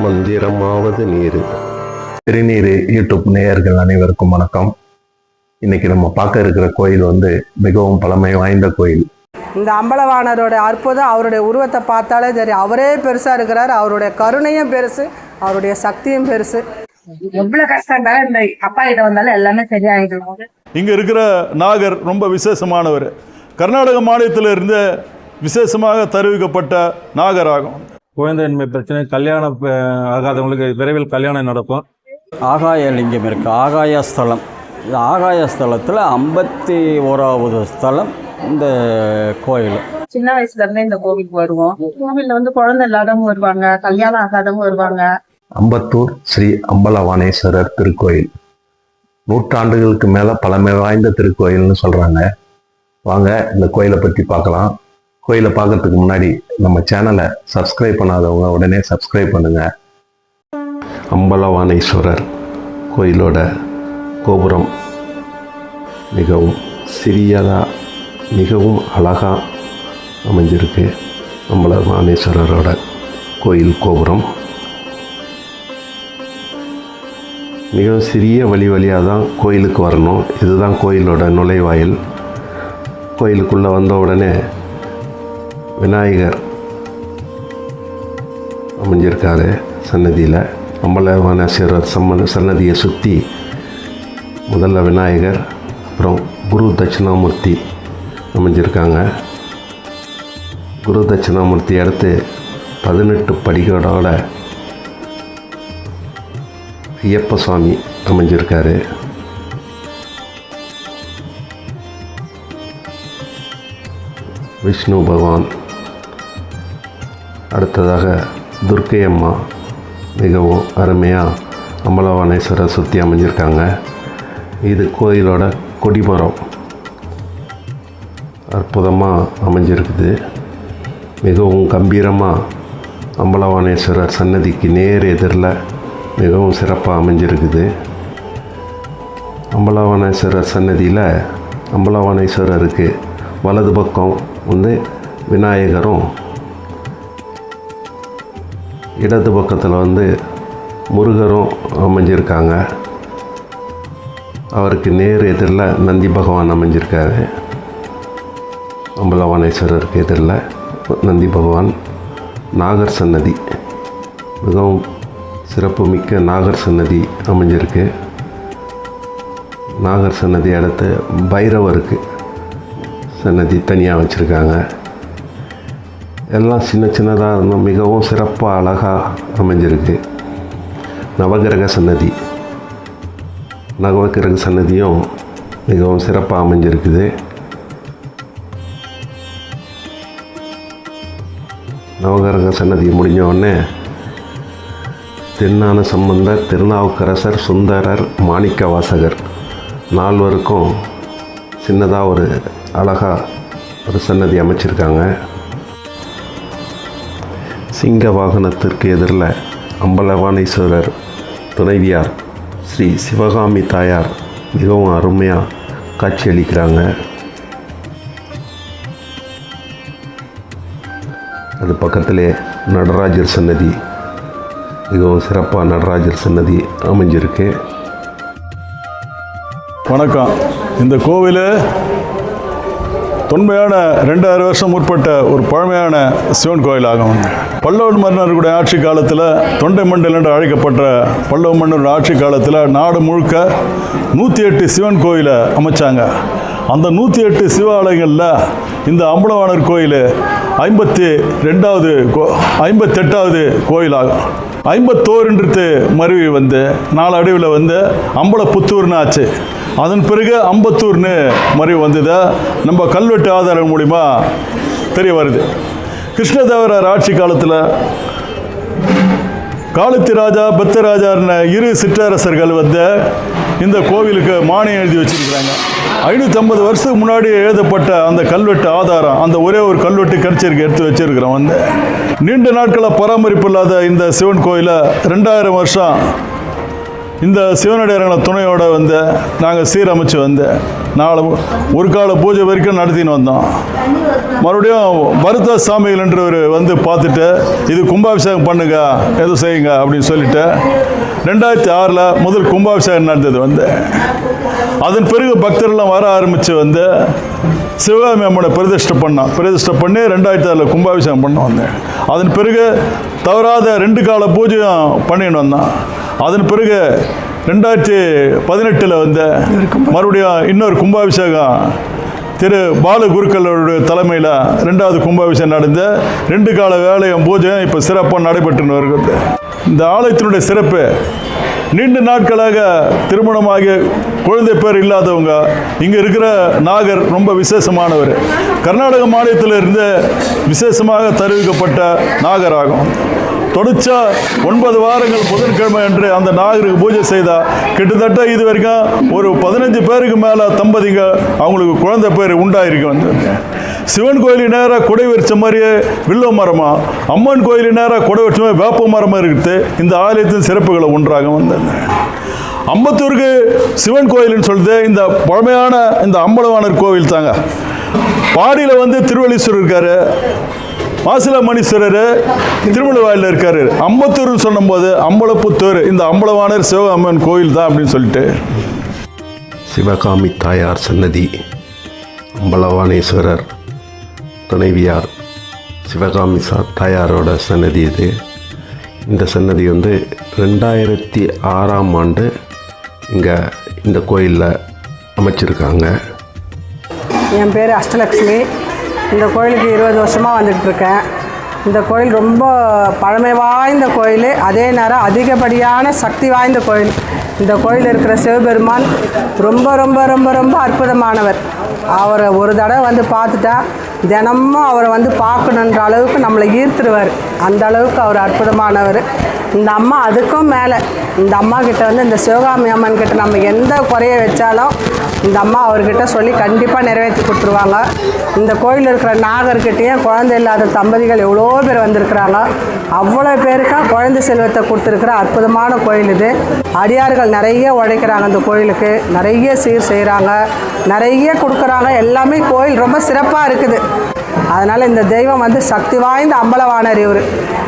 மந்திரமாவது நீர். திருநீர் யூடியூப் நேயர்கள் அனைவருக்கும் வணக்கம். இன்னைக்கு நம்ம பார்க்க இருக்கிற கோயில் வந்து மிகவும் பழமை வாய்ந்த கோயில். இந்த அம்பலவாணரோட அற்புதம் அவருடைய உருவத்தை பார்த்தாலே தெரியும். அவரே பெருசாக இருக்கிறார். அவருடைய கருணையும் பெருசு அவருடைய சக்தியும் பெருசு. எவ்வளவு கஷ்டம் இருந்தாலும் இந்த அப்பா கிட்ட வந்தாலும் எல்லாமே சரியாயிடும். இங்கே இருக்கிற நாகர் ரொம்ப விசேஷமானவர். கர்நாடக மாநிலத்தில் இருந்து விசேஷமாக தருவிக்கப்பட்ட நாகராகும். குழந்தையின்மை பிரச்சனை கல்யாணம் ஆகாதவங்களுக்கு விரைவில் கல்யாணம் நடக்கும். ஆகாய லிங்கம் இருக்குது ஆகாய ஸ்தலம். இந்த ஆகாய ஸ்தலத்தில் ஐம்பத்தி ஓராவது ஸ்தலம் இந்த கோயில். சின்ன வயசுல இருந்தே இந்த கோவிலுக்கு வருவோம். கோவில்ல வந்து குழந்தை இல்லாதவங்க வருவாங்க கல்யாணம் ஆகாதவங்க வருவாங்க. அம்பத்தூர் ஸ்ரீ அம்பலவாணேஸ்வரர் திருக்கோயில். நூற்றாண்டுகளுக்கு மேல பழமை வாய்ந்த திருக்கோயில்னு சொல்றாங்க. வாங்க இந்த கோயிலை பற்றி பார்க்கலாம். கோயிலை பார்க்கறதுக்கு முன்னாடி நம்ம சேனலை சப்ஸ்கிரைப் பண்ணாதவங்க உடனே சப்ஸ்கிரைப் பண்ணுங்கள் அம்பலவாணேஸ்வரர் கோயிலோட கோபுரம் மிகவும் சிறியதாக மிகவும் அழகாக அமைஞ்சிருக்கு. அம்பலவானேஸ்வரரோட கோயில் கோபுரம். மிகவும் சிறிய வழி வழியாக தான் கோயிலுக்கு வரணும். இதுதான் கோயிலோட நுழைவாயில். கோயிலுக்குள்ளே வந்த உடனே விநாயகர் அமைஞ்சிருக்காரு சன்னதியில். அம்பலவானேஸ்வரர் சம்ம சன்னதியை சுற்றி முதல்ல விநாயகர் அப்புறம் குரு தட்சிணாமூர்த்தி அமைஞ்சிருக்காங்க குரு தட்சிணாமூர்த்தி அடுத்து பதினெட்டு படிகளோட ஐயப்ப சுவாமி அமைஞ்சிருக்காரு விஷ்ணு பகவான் அடுத்ததாக துர்க்கை அம்மா. மிகவும் அருமையாக அம்பலவானேஸ்வரர் சுற்றி அமைஞ்சிருக்காங்க. இது கோயிலோட கொடிமரம். அற்புதமாக அமைஞ்சிருக்குது. மிகவும் கம்பீரமாக அம்பலவானேஸ்வரர் சன்னதிக்கு நேர் எதிரில் மிகவும் சிறப்பாக அமைஞ்சிருக்குது. அம்பலவானேஸ்வரர் சன்னதியில் அம்பலவானேஸ்வரருக்கு வலது பக்கம் வந்து விநாயகரும் இடது பக்கத்தில் வந்து முருகரும் அமைஞ்சிருக்காங்க. அவருக்கு நேர் எதிரில் நந்தி பகவான் அமைஞ்சிருக்காரு. அம்பலவானேஸ்வரருக்கு எதிரில் நந்தி பகவான். நாகர் சன்னதி. மிகவும் சிறப்புமிக்க நாகர் சன்னதி அமைஞ்சிருக்கு. நாகர் சன்னதி அடுத்து பைரவருக்கு சன்னதி தனியாக வச்சுருக்காங்க. எல்லாம் சின்ன சின்னதாக இருந்தும். மிகவும் சிறப்பாக அழகாக அமைஞ்சிருக்கு. நவகிரக சன்னதி. நவகிரக சன்னதியும் மிகவும் சிறப்பாக அமைஞ்சிருக்குது. நவகிரக சன்னதி முடிஞ்ச உடனே தென்னான சம்பந்தர் திருநாவுக்கரசர் சுந்தரர் மாணிக்க வாசகர் நால்வருக்கும் சின்னதாக ஒரு அழகாக ஒரு சன்னதி அமைச்சிருக்காங்க. சிங்க வாகனத்திற்கு எதிரில் அம்பலவானேஸ்வரர் துணைவியார் ஸ்ரீ சிவகாமி தாயார் மிகவும் அருமையாக காட்சியளிக்கிறாங்க அது பக்கத்திலே நடராஜர் சன்னதி மிகவும் சிறப்பாக நடராஜர் சன்னதி அமைஞ்சிருக்கு. வணக்கம். இந்த கோவிலை தொன்மையான ரெண்டாயிரம் வருஷம் முற்பட்ட ஒரு பழமையான சிவன் கோயிலாகும் பல்லவ மன்னர்களுடைய ஆட்சி காலத்தில் தொண்டை மண்டல் என்று அழைக்கப்பட்ட பல்லவ மன்னருடைய ஆட்சி காலத்தில் நாடு முழுக்க நூற்றி எட்டு சிவன் கோயிலை அமைச்சாங்க. அந்த நூற்றி எட்டு சிவாலயங்களில் இந்த அம்பலவாணர் கோயில் ஐம்பத்தி ரெண்டாவது கோ ஐம்பத்தெட்டாவது கோயிலாகும். ஐம்பத்தோருன்றது மருவி வந்து நாளடைவில் வந்து அம்பலப்புத்தூர்னு ஆச்சு. அதன் பிறகு அம்பத்தூர்னு மறைவு வந்தது. நம்ம கல்வெட்டு ஆதாரம் மூலிமா தெரிய வருது. கிருஷ்ணதேவரர் ஆட்சி காலத்தில் காலத்தி ராஜா பெத்தராஜார்னு இரு சிற்றரசர்கள் வந்து இந்த கோவிலுக்கு மானியம் எழுதி வச்சிருக்கிறாங்க. ஐநூற்றம்பது வருஷத்துக்கு முன்னாடி எழுதப்பட்ட அந்த கல்வெட்டு ஆதாரம் அந்த ஒரே ஒரு கல்வெட்டு கரிச்சிருக்கு எடுத்து வச்சிருக்கிறோம். வந்து நீண்ட நாட்களை பராமரிப்பு இல்லாத இந்த சிவன் கோயிலை ரெண்டாயிரம் வருஷம் இந்த சிவனடியாரங்கள துணையோட வந்து நாங்கள் சீரமைச்சு வந்து நாலு ஒரு கால பூஜை வரைக்கும் நடத்தின்னு வந்தோம். மறுபடியும் வருத்த சாமிகள் என்றவர் வந்து பார்த்துட்டு இது கும்பாபிஷேகம் பண்ணுங்க எதுவும் செய்யுங்க அப்படின்னு சொல்லிட்டு ரெண்டாயிரத்தி ஆறில் முதல் கும்பாபிஷேகம் நடந்தது வந்து. அதன் பிறகு பக்தர்கள்லாம் வர ஆரம்பித்து வந்து சிவகாமி அம்மனை பிரதிஷ்டை பண்ணான் பிரதிஷ்டை பண்ணி ரெண்டாயிரத்தி ஆறில் கும்பாபிஷேகம் பண்ண வந்தேன். அதன் பிறகு தவறாத ரெண்டு கால பூஜையும் பண்ணிட்டு வந்தான். அதன் பிறகு ரெண்டாயிரத்தி பதினெட்டில் வந்து மறுபடியும் இன்னொரு கும்பாபிஷேகம் திரு பாலு குருக்களோட தலைமையில் ரெண்டாவது கும்பாபிஷேகம் நடந்த ரெண்டு கால வேலையும் பூஜையும் இப்போ சிறப்பாக நடைபெற்றுன்னு வருகிறது. இந்த ஆலயத்தினுடைய சிறப்பு நீண்ட நாட்களாக திருமணமாகி குழந்தை பேர் இல்லாதவங்க இங்கே இருக்கிற நாகர் ரொம்ப விசேஷமானவர். கர்நாடக மாநிலத்தில் இருந்து விசேஷமாக தெரிவிக்கப்பட்ட நாகராகும். தொடர்ச்சா ஒன்பது வாரங்கள் புதன்கிழமை அன்று அந்த நாகருக்கு பூஜை செய்தா கிட்டத்தட்ட இது வரைக்கும் ஒரு பதினஞ்சு பேருக்கு மேலே தம்பதிங்க அவங்களுக்கு குழந்தை பேர் உண்டாயிருக்கு வந்து. சிவன் கோயில் நேராக குடை வச்ச மாதிரியே வில்ல மரமா அம்மன் கோயில் நேராக குடை வச்ச மாதிரி வேப்ப மரமாக இருக்குது. இந்த ஆலயத்தின் சிறப்புகளை ஒன்றாக வந்தது. அம்பத்தூருக்கு சிவன் கோயில்னு சொல்லிட்டு இந்த பழமையான இந்த அம்பலவாணர் கோவில் தாங்க. பாடியில் வந்து திருவள்ளீஸ்வரர் இருக்காரு. மாசில மணீஸ்வரர் திருமலவாயில் இருக்கார். அம்பத்தூர்னு சொன்னபோது அம்பலப்புத்தூர் இந்த அம்பலவாணர் சிவகாமன் கோயில் தான் அப்படின்னு சொல்லிட்டு. சிவகாமி தாயார் சன்னதி அம்பலவானேஸ்வரர் துணைவியார் சிவகாமி சா தாயாரோட சன்னதி இது. இந்த சன்னதி வந்து ரெண்டாயிரத்தி ஆறாம் ஆண்டு இங்கே இந்த கோயிலில் அமைச்சிருக்காங்க. என் பேர் அஷ்டலக்ஷ்மி. இந்த கோயிலுக்கு இருபது வருஷமாக வந்துட்டுருக்கேன். இந்த கோயில் ரொம்ப பழமை வாய்ந்த கோயில். அதே நேரம் அதிகப்படியான சக்தி வாய்ந்த கோயில். இந்த கோயில் இருக்கிற சிவபெருமான் ரொம்ப ரொம்ப ரொம்ப ரொம்ப அற்புதமானவர். அவரை ஒரு தடவை வந்து பார்த்துட்டா தினமும் அவரை வந்து பார்க்கணுன்ற அளவுக்கு நம்மளை ஈர்த்துருவார். அந்த அளவுக்கு அவர் அற்புதமானவர். இந்த அம்மா அதுக்கும் மேலே. இந்த அம்மா கிட்ட வந்து இந்த சிவகாமி அம்மன் கிட்ட நம்ம எந்த குறைய வச்சாலும் இந்த அம்மா அவர்கிட்ட சொல்லி கண்டிப்பாக நிறைவேற்றி கொடுத்துருவாங்க. இந்த கோயில் இருக்கிற நாகர்கிட்டேயும் குழந்தை இல்லாத தம்பதிகள் எவ்வளோ பேர் வந்திருக்கிறாங்க. அவ்வளோ பேருக்காக குழந்தை செல்வத்தை கொடுத்துருக்குற அற்புதமான கோயில் இது. அடியார்கள் நிறைய உழைக்கிறாங்க இந்த கோயிலுக்கு. நிறைய சீர் செய்கிறாங்க நிறைய கொடுக்குறாங்க. எல்லாமே கோயில் ரொம்ப சிறப்பாக இருக்குது. அதனால் இந்த தெய்வம் வந்து சக்தி வாய்ந்த அம்பலவாணர் இவர்.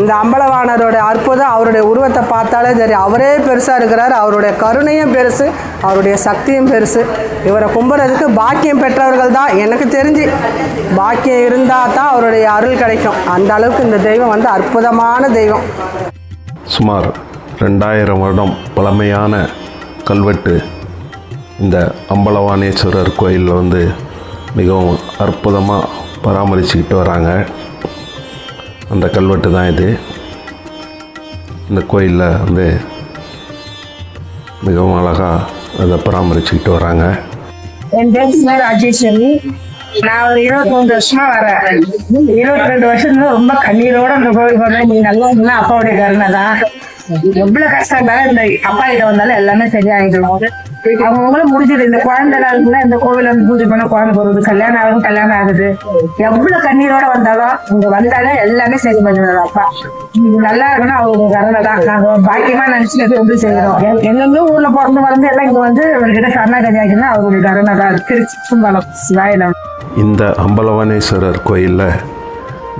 இந்த அம்பலவாணரோட அற்புதம் அவருடைய உருவத்தை பார்த்தாலே சரி அவரே பெருசாக இருக்கிறார். அவருடைய கருணையும் பெருசு அவருடைய சக்தியும் பெருசு. இவரை கும்புறதுக்கு பாக்கியம் பெற்றவர்கள் தான் எனக்கு தெரிஞ்சு. பாக்கியம் இருந்தால் தான் அவருடைய அருள் கிடைக்கும். அந்த அளவுக்கு இந்த தெய்வம் வந்து அற்புதமான தெய்வம். சுமார் ரெண்டாயிரம் வருடம் பழமையான கல்வெட்டு இந்த அம்பலவாணேஸ்வரர் கோயிலில் வந்து மிகவும் அற்புதமாக பராமரிச்சுக்கிட்டு வராங்க. அந்த கல்வெட்டு தான் இது. இந்த கோயிலில் வந்து மிகவும் அழகாக அதை பராமரிச்சுக்கிட்டு வராங்க. என் பேர் ராஜேஸ்வரி? நான் ஒரு இருபத்தி மூணு வருஷமா வரேன். இருபத்தி ரெண்டு வருஷத்துல ரொம்ப கண்ணீரோட அந்த கோவில் போனேன் நீ நல்லா இருந்தா அப்பாவுடைய கருணை தான் எவ்வளவு கஷ்டம் இருந்தாலும் இந்த அப்பா கிட்ட வந்தாலும் எல்லாமே சரியாயிடும். அவங்களும் முடிஞ்சது. இந்த குழந்தை இருக்குன்னா இந்த கோவில வந்து பூஜை பண்ண குழந்தை போறது. கல்யாணம் ஆகும் கல்யாணம் ஆகுது. எவ்வளவு கண்ணீரோட வந்தாலும் இங்க வந்தாலும் எல்லாமே சரி பண்ணுவாரு அப்பா. நல்லா இருக்கணும் அவங்க கருணை தான். நாங்க பாக்கியமா நினைச்சுட்டு எப்படி செய்யறோம். எங்கெங்க ஊர்ல பிறந்து வளர்ந்து எல்லாம் இங்க வந்து அவர்கிட்ட சரணாகதி ஆகினா அவருடைய கருணை தான். திருச்சி சும்பலம் சிவாயிலம் இந்த அம்பலவானேஸ்வரர் கோயிலில்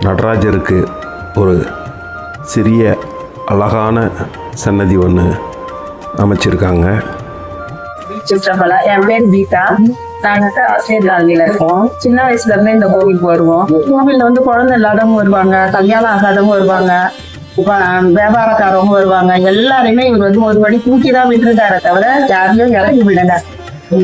நடராஜருக்கு ஒரு சிறிய அழகான சன்னதி ஒன்று அமைச்சிருக்காங்க. சுற்றம்பலா என் பேர் கீதா. நாங்க ஆசிரியர் காலனியில இருக்கோம். சின்ன வயசுல இருந்தே இந்த கோவிலுக்கு வருவோம். கோவில்ல வந்து குழந்தை இல்லாதவங்க வருவாங்க கல்யாணம் ஆகாதவங்க வருவாங்க வியாபாரக்காரவங்க வருவாங்க. எல்லாருமே இவர் வந்து ஒரு வழி தூக்கி தான் விட்டுருக்காரு தவிர யாரையும் இறக்கி விடல.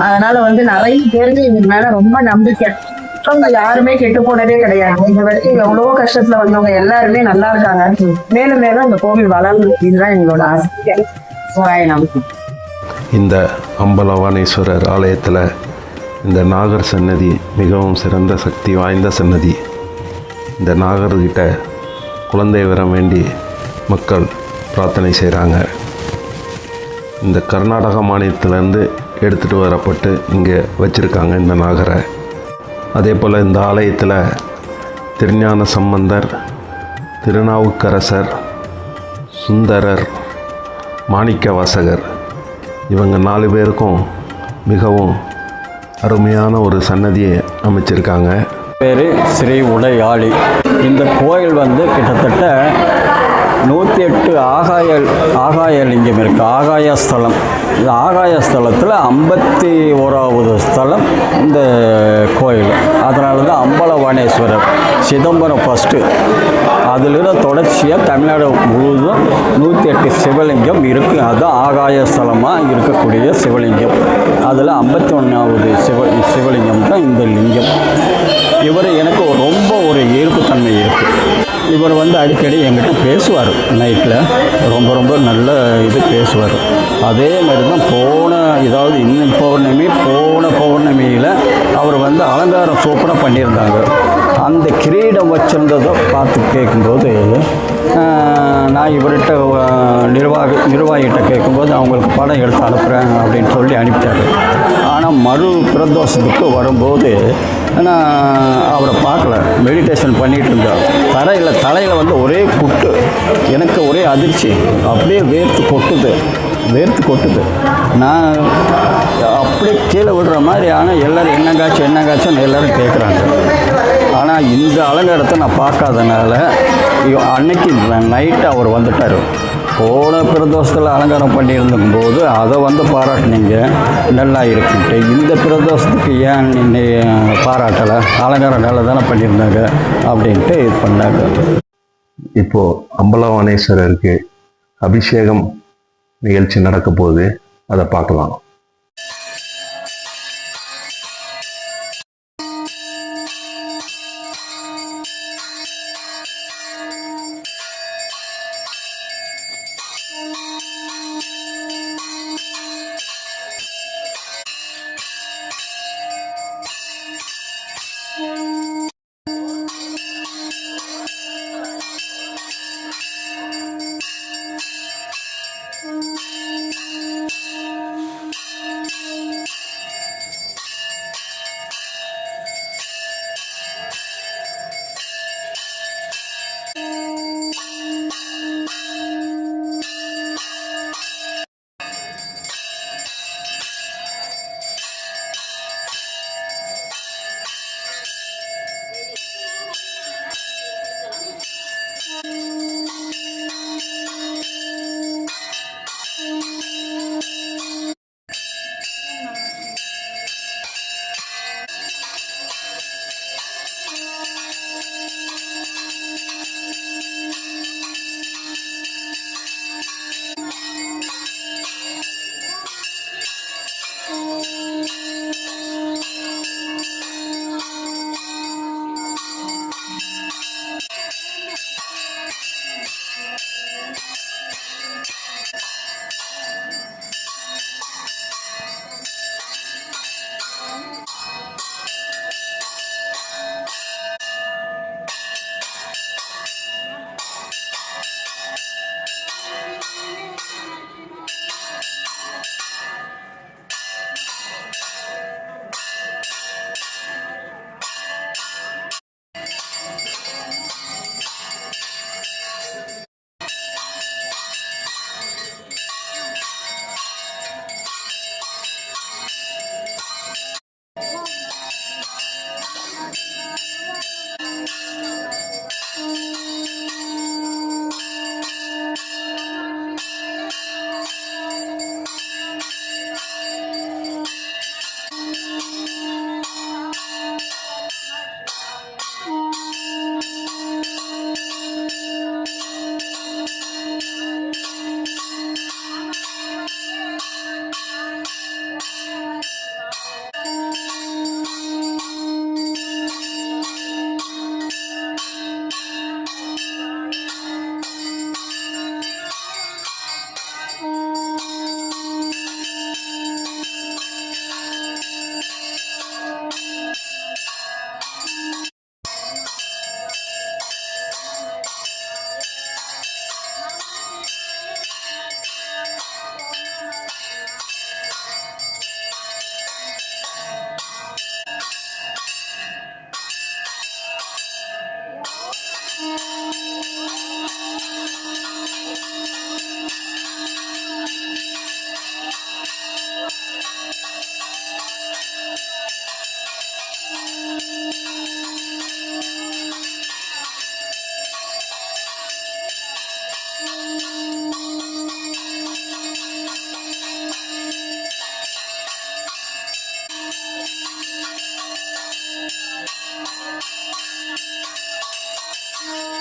அதனால வந்து நிறைய பேருக்கு இவர் மேல ரொம்ப நம்பிக்கை. மற்றவங்க யாருமே கெட்டு போனதே கிடையாது. இந்த வரைக்கும் எவ்வளவோ கஷ்டத்துல வந்தவங்க எல்லாருமே நல்லா இருக்காங்க. மேலும் மேலும் இந்த கோவில் வளர்ந்து இதுதான் எங்களோட ஆசை. இந்த அம்பலவானேஸ்வரர் ஆலயத்தில் இந்த நாகர் சன்னதி மிகவும் சிறந்த சக்தி வாய்ந்த சன்னதி. இந்த நாகர்கிட்ட குழந்தை வரம் வேண்டி மக்கள் பிரார்த்தனை செய்கிறாங்க இந்த கர்நாடக மாநிலத்திலேருந்து எடுத்துகிட்டு வரப்பட்டு இங்கே வச்சுருக்காங்க இந்த நாகரை. அதே போல் இந்த ஆலயத்தில் திருஞான சம்பந்தர் திருநாவுக்கரசர் சுந்தரர் மாணிக்கவாசகர் இவங்க நாலு பேருக்கும் மிகவும் அருமையான ஒரு சன்னதியை அமைச்சிருக்காங்க. பேர் ஸ்ரீ உடையாளி. இந்த கோயில் வந்து கிட்டத்தட்ட நூற்றி எட்டு ஆகாய ஆகாய லிங்கம் இருக்குது ஆகாய ஸ்தலம். இந்த ஆகாய ஸ்தலத்தில் ஐம்பத்தி ஓராவது ஸ்தலம் இந்த கோயில். அதனால தான் அம்பலவாணேஸ்வரர் சிதம்பரம் ஃபஸ்ட்டு அதில் தொடர்ச்சியாக தமிழ்நாடு முழுவதும் நூற்றி எட்டு சிவலிங்கம் இருக்குது அதுதான் ஆகாய ஸ்தலமாக இருக்கக்கூடிய சிவலிங்கம். அதில் ஐம்பத்தி ஒன்றாவது சிவ சிவலிங்கம் தான் இந்த லிங்கம். இவர் எனக்கு ரொம்ப ஒரு ஈர்ப்புத்தன்மை இருக்குது இவர் வந்து அடிக்கடி என்கிட்ட பேசுவார். நைட்டில் ரொம்ப ரொம்ப நல்ல இது பேசுவார். அதே மாதிரி தான் போன இதாவது இன்னும் பௌர்ணமி போன பௌர்ணமியில் அவர் வந்து அலங்காரம் சூப்பராக பண்ணியிருந்தாங்க. அந்த கிரீடம் வச்சிருந்ததை பார்த்து கேட்கும்போது நான் இவர்கிட்ட நிர்வாக நிர்வாகிகிட்ட கேட்கும்போது அவங்களுக்கு படம் எடுத்து அனுப்புகிறேன் அப்படின்னு சொல்லி அனுப்பிட்டாரு. ஆனால் மறு பிரதோஷத்துக்கு வரும்போது நான் அவரை பார்க்கல. மெடிடேஷன் பண்ணிகிட்டு இருந்தார் தரையில் தலையில் வந்து ஒரே குட்டு எனக்கு ஒரே அதிர்ச்சி. அப்படியே வேர்த்து கொட்டுது. வேர்த்து கொட்டுது. நான் அப்படியே கீழே விடுற மாதிரி ஆனால் எல்லோரும் என்னங்காச்சும் என்னங்காச்சோன்னு எல்லோரும் கேட்குறாங்க ஆனால் இந்த அலங்காரத்தை நான் பார்க்காதனால அன்னைக்கு நைட்டு அவர் வந்துட்டார். போன பிரதோஷத்தில் அலங்காரம் பண்ணியிருந்தும் போது அதை வந்து பாராட்டினீங்க. நல்லா இருக்குன்ட்டு. இந்த பிரதோஷத்துக்கு ஏன் நீ பாராட்டலை? அலங்காரம் நல்லா தானே பண்ணியிருந்தாங்க அப்படின்ட்டு இது பண்ணாங்க. இப்போ அம்பலவாணேஸ்வரருக்கு அபிஷேகம் நிகழ்ச்சி நடக்க போகுது அதை பார்க்கலாம். Thank you.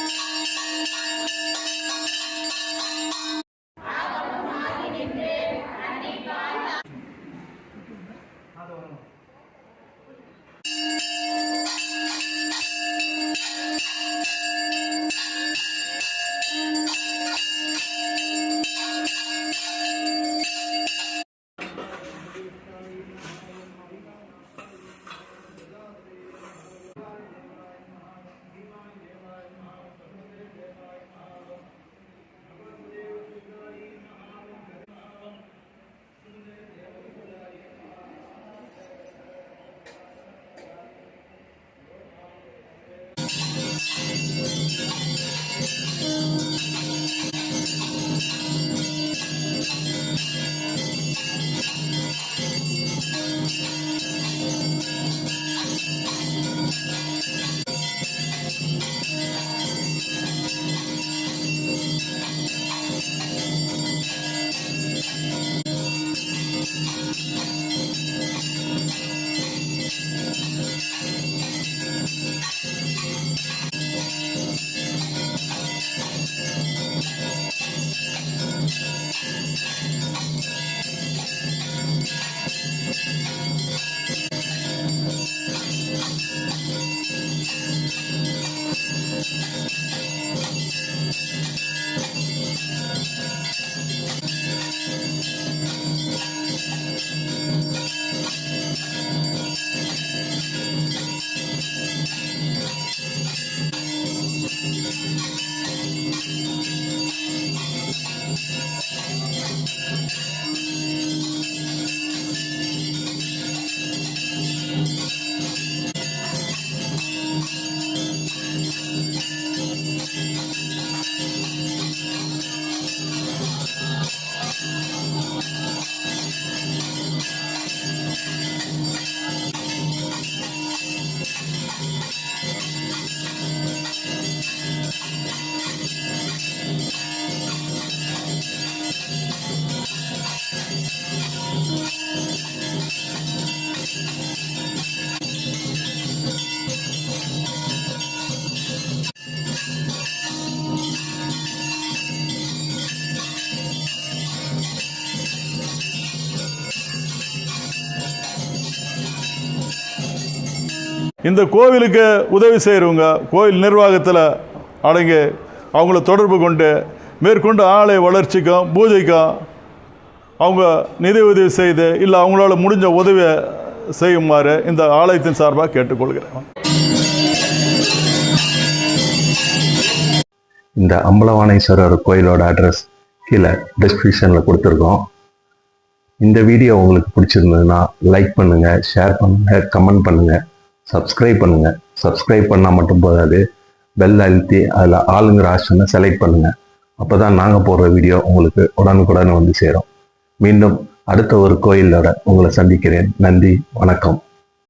இந்த கோவிலுக்கு உதவி செய்கிறவங்க கோவில் நிர்வாகத்தில் அடங்கி அவங்கள தொடர்பு கொண்டு மேற்கொண்டு ஆலய வளர்ச்சிக்கும் பூஜைக்கும் அவங்க நிதி உதவி செய்து இல்லை அவங்களால முடிஞ்ச உதவியை செய்யுமாறு இந்த ஆலயத்தின் சார்பாக கேட்டுக்கொள்கிறேன். இந்த அம்பலவாணேஸ்வரர் கோயிலோட அட்ரஸ் கீழே டிஸ்கிரிப்ஷனில் கொடுத்துருக்கோம். இந்த வீடியோ உங்களுக்கு பிடிச்சிருந்ததுன்னா லைக் பண்ணுங்கள் ஷேர் பண்ணுங்கள் கமெண்ட் பண்ணுங்கள் சப்ஸ்கிரைப் பண்ணுங்கள் சப்ஸ்கிரைப் பண்ணால் மட்டும் போதாது. பெல் அழுத்தி அதில் ஆளுங்கிற ஆப்ஷனை செலக்ட் பண்ணுங்கள் அப்போ தான் நாங்கள் போடுற வீடியோ உங்களுக்கு உடனுக்குடன் வந்து சேரும். மீண்டும் அடுத்த ஒரு கோயிலோட உங்களை சந்திக்கிறேன். நன்றி. வணக்கம்.